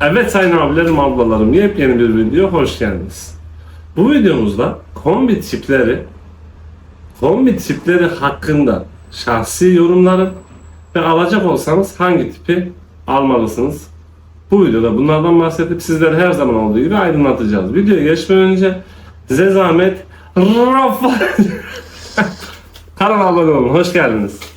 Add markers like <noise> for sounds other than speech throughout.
Evet sayın abilerim, ablalarım, yepyeni bir video hoş geldiniz. Bu videomuzda kombi tipleri, kombi tipleri hakkında şahsi yorumlarım ve alacak olsanız hangi tipi almalısınız? Bu videoda bunlardan bahsedip sizleri her zaman olduğu gibi aydınlatacağız. Videoya geçmeden önce size zahmet Rafa <laughs> Kanala abone olun. Hoş geldiniz.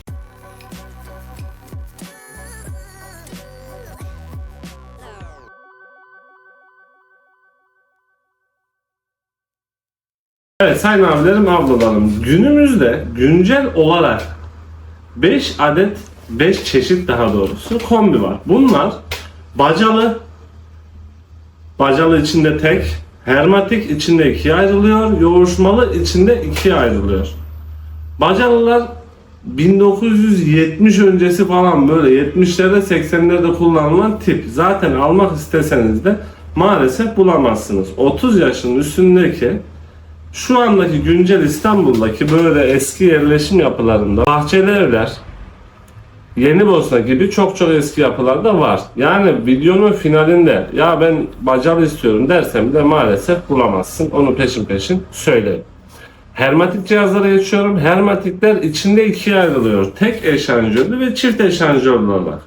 Evet sayın abilerim, ablalarım. Günümüzde güncel olarak 5 adet, 5 çeşit daha doğrusu kombi var. Bunlar bacalı, bacalı içinde tek, hermatik içinde ikiye ayrılıyor, yoğuruşmalı içinde ikiye ayrılıyor. Bacalılar 1970 öncesi falan böyle 70'lerde 80'lerde kullanılan tip. Zaten almak isteseniz de maalesef bulamazsınız. 30 yaşın üstündeki şu andaki güncel İstanbul'daki böyle eski yerleşim yapılarında bahçeli evler, Yeni Bosna gibi çok çok eski yapılarda var. Yani videonun finalinde ya ben bacalı istiyorum dersem de maalesef bulamazsın. Onu peşin peşin söyleyeyim. Hermatik cihazlara geçiyorum. Hermatikler içinde ikiye ayrılıyor. Tek eşanjörlü ve çift eşanjörlü olarak.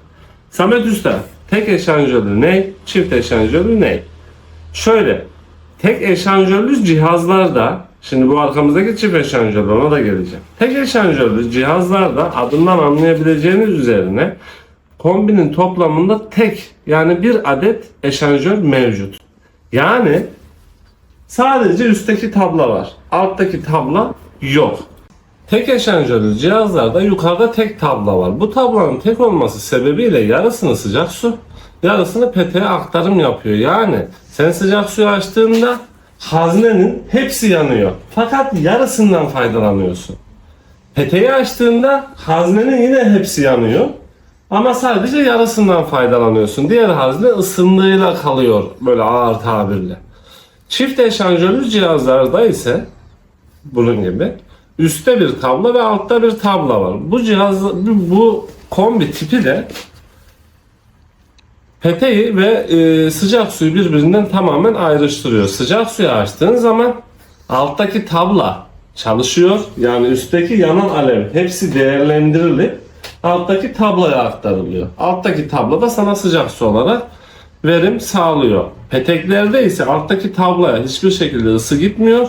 Samet Usta, tek eşanjörlü ne? Çift eşanjörlü ne? Şöyle, tek eşanjörlü cihazlarda, şimdi bu arkamızdaki çift eşanjörlü ona da geleceğim. Tek eşanjörlü cihazlarda adından anlayabileceğiniz üzerine kombinin toplamında tek yani bir adet eşanjör mevcut. Yani sadece üstteki tabla var. Alttaki tabla yok. Tek eşanjörlü cihazlarda yukarıda tek tabla var. Bu tablanın tek olması sebebiyle yarısını sıcak su, yarısını peteğe aktarım yapıyor. Yani sen sıcak suyu açtığında haznenin hepsi yanıyor. Fakat yarısından faydalanıyorsun. Peteği açtığında haznenin yine hepsi yanıyor. Ama sadece yarısından faydalanıyorsun. Diğer hazne ısındığıyla kalıyor böyle ağır tabirle. Çift eşanjörlü cihazlarda ise bunun gibi üstte bir tabla ve altta bir tabla var. Bu cihaz bu, kombi tipi de peteği ve e, sıcak suyu birbirinden tamamen ayrıştırıyor. Sıcak suyu açtığın zaman alttaki tabla çalışıyor. Yani üstteki yanan alev hepsi değerlendirilip alttaki tablaya aktarılıyor. Alttaki tabla da sana sıcak su olarak verim sağlıyor. Peteklerde ise alttaki tablaya hiçbir şekilde ısı gitmiyor.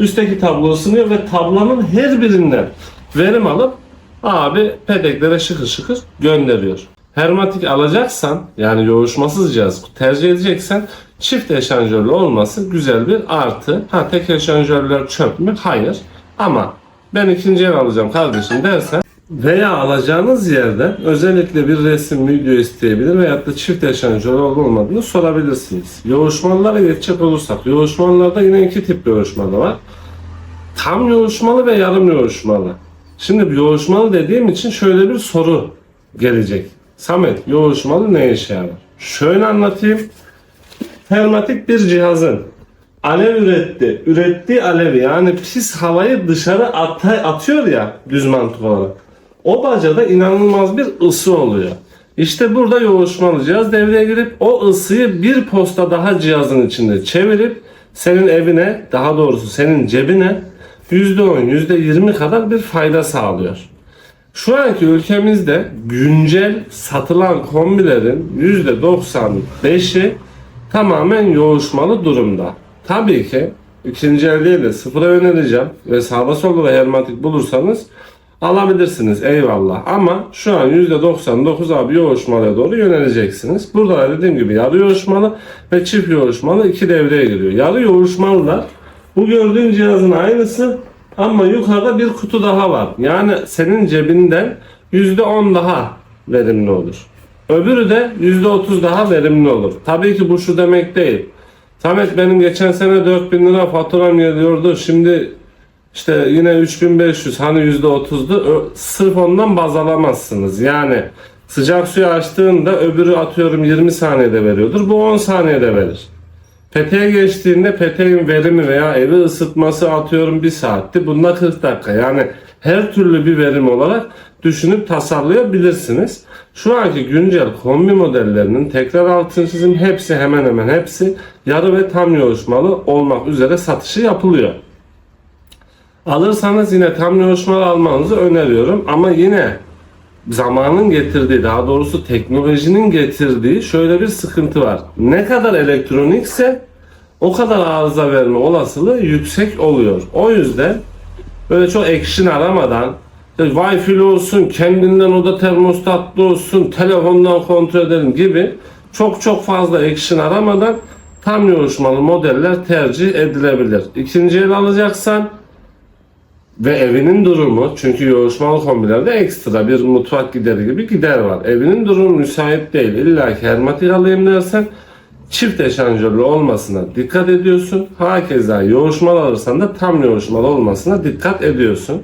Üstteki tablo ısınıyor ve tablanın her birinden verim alıp abi peteklere şıkır şıkır gönderiyor. Hermatik alacaksan yani yoğuşmasız cihaz tercih edeceksen çift eşanjörlü olması güzel bir artı. Ha tek eşanjörler çöp mü? Hayır. Ama ben ikinci el alacağım kardeşim dersen veya alacağınız yerden özellikle bir resim, video isteyebilir veyahut da çift eşanjör olup olmadığını sorabilirsiniz. Yoğuşmalılara geçecek olursak, yoğuşmalılarda yine iki tip yoğuşmalı var. Tam yoğuşmalı ve yarım yoğuşmalı. Şimdi yoğuşmalı dediğim için şöyle bir soru gelecek. Samet, yoğuşmalı ne işe yarar? Şöyle anlatayım. Hermatik bir cihazın alev üretti. Ürettiği alevi yani pis havayı dışarı at- atıyor ya düz mantık olarak. O bacada inanılmaz bir ısı oluyor. İşte burada yoğuşmalı cihaz devreye girip o ısıyı bir posta daha cihazın içinde çevirip senin evine daha doğrusu senin cebine %10 %20 kadar bir fayda sağlıyor. Şu anki ülkemizde güncel satılan kombilerin %95'i tamamen yoğuşmalı durumda. Tabii ki ikinci el değil de sıfıra önereceğim ve sağda solda da hermatik bulursanız alabilirsiniz eyvallah. Ama şu an %99 abi yoğuşmalıya doğru yöneleceksiniz. Burada da dediğim gibi yarı yoğuşmalı ve çift yoğuşmalı iki devreye giriyor. Yarı yoğuşmalılar bu gördüğün cihazın aynısı ama yukarıda bir kutu daha var. Yani senin cebinden %10 daha verimli olur. Öbürü de %30 daha verimli olur. Tabii ki bu şu demek değil. Samet benim geçen sene 4000 lira faturam geliyordu. Şimdi işte yine 3500 hani %30'du. Ö- Sırf ondan baz alamazsınız. Yani sıcak suyu açtığında öbürü atıyorum 20 saniyede veriyordur. Bu 10 saniyede verir. Peteğe geçtiğinde peteğin verimi veya evi ısıtması atıyorum 1 saatti. Bunda 40 dakika. Yani her türlü bir verim olarak düşünüp tasarlayabilirsiniz. Şu anki güncel kombi modellerinin tekrar altını çizim hepsi hemen hemen hepsi yarı ve tam yoğuşmalı olmak üzere satışı yapılıyor. Alırsanız yine tam yoğuşmalı almanızı öneriyorum ama yine zamanın getirdiği daha doğrusu teknolojinin getirdiği şöyle bir sıkıntı var. Ne kadar elektronikse o kadar arıza verme olasılığı yüksek oluyor. O yüzden böyle çok action aramadan işte Wi-Fi'li olsun, kendinden oda termostatlı olsun, telefondan kontrol edelim gibi çok çok fazla action aramadan tam yoğuşmalı modeller tercih edilebilir. İkinci el alacaksan ve evinin durumu çünkü yoğuşmalı kombilerde ekstra bir mutfak gideri gibi gider var. Evinin durumu müsait değil. İlla ki hermetik alayım dersen çift eşanjörlü olmasına dikkat ediyorsun. Hakeza yoğuşmalı alırsan da tam yoğuşmalı olmasına dikkat ediyorsun.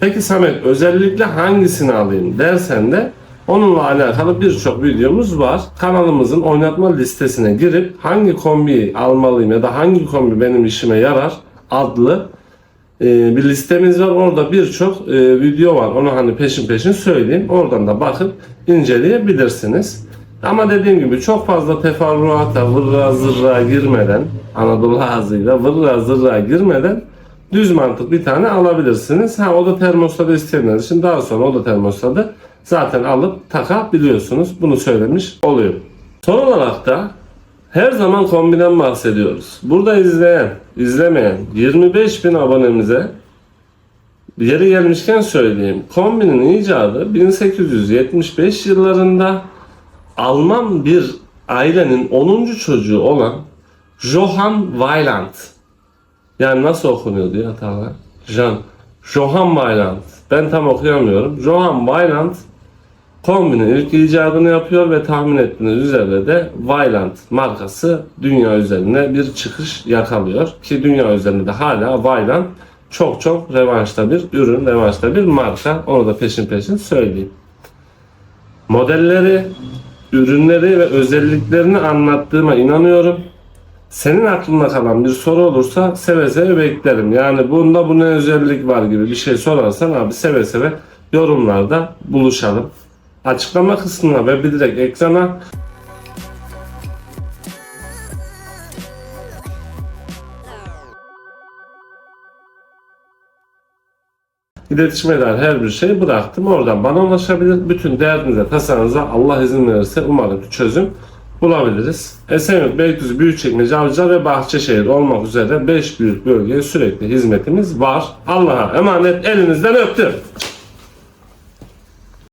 Peki Samet özellikle hangisini alayım dersen de onunla alakalı birçok videomuz var. Kanalımızın oynatma listesine girip hangi kombiyi almalıyım ya da hangi kombi benim işime yarar adlı e, bir listemiz var. Orada birçok e, video var. Onu hani peşin peşin söyleyeyim. Oradan da bakıp inceleyebilirsiniz. Ama dediğim gibi çok fazla teferruata, vırra zırra girmeden, Anadolu ağzıyla vırra zırra girmeden düz mantık bir tane alabilirsiniz. Ha oda termostatı isteyenler için daha sonra oda termostatı zaten alıp takabiliyorsunuz. Bunu söylemiş oluyor. Son olarak da her zaman kombiden bahsediyoruz. Burada izleyen, izlemeyen 25 bin abonemize yeri gelmişken söyleyeyim. Kombinin icadı 1875 yıllarında Alman bir ailenin 10. çocuğu olan Johann Weiland. Yani nasıl okunuyor diye hatalar. Jean. Johann Weiland. Ben tam okuyamıyorum. Johann Weiland kombinin ilk icadını yapıyor ve tahmin ettiğiniz üzere de Weiland markası dünya üzerine bir çıkış yakalıyor. Ki dünya üzerinde de hala Weiland çok çok revanşta bir ürün, revanşta bir marka. Onu da peşin peşin söyleyeyim. Modelleri, ürünleri ve özelliklerini anlattığıma inanıyorum. Senin aklında kalan bir soru olursa seve seve beklerim. Yani bunda bu ne özellik var gibi bir şey sorarsan abi seve seve yorumlarda buluşalım. Açıklama kısmına ve bir direkt ekrana İletişime dair her bir şeyi bıraktım. Oradan bana ulaşabilir. Bütün derdinize, tasanıza Allah izin verirse umarım ki çözüm bulabiliriz. Esenyurt, Beylikdüzü, Büyükçekmece, Avcılar ve Bahçeşehir olmak üzere 5 büyük bölgeye sürekli hizmetimiz var. Allah'a emanet elinizden öptüm.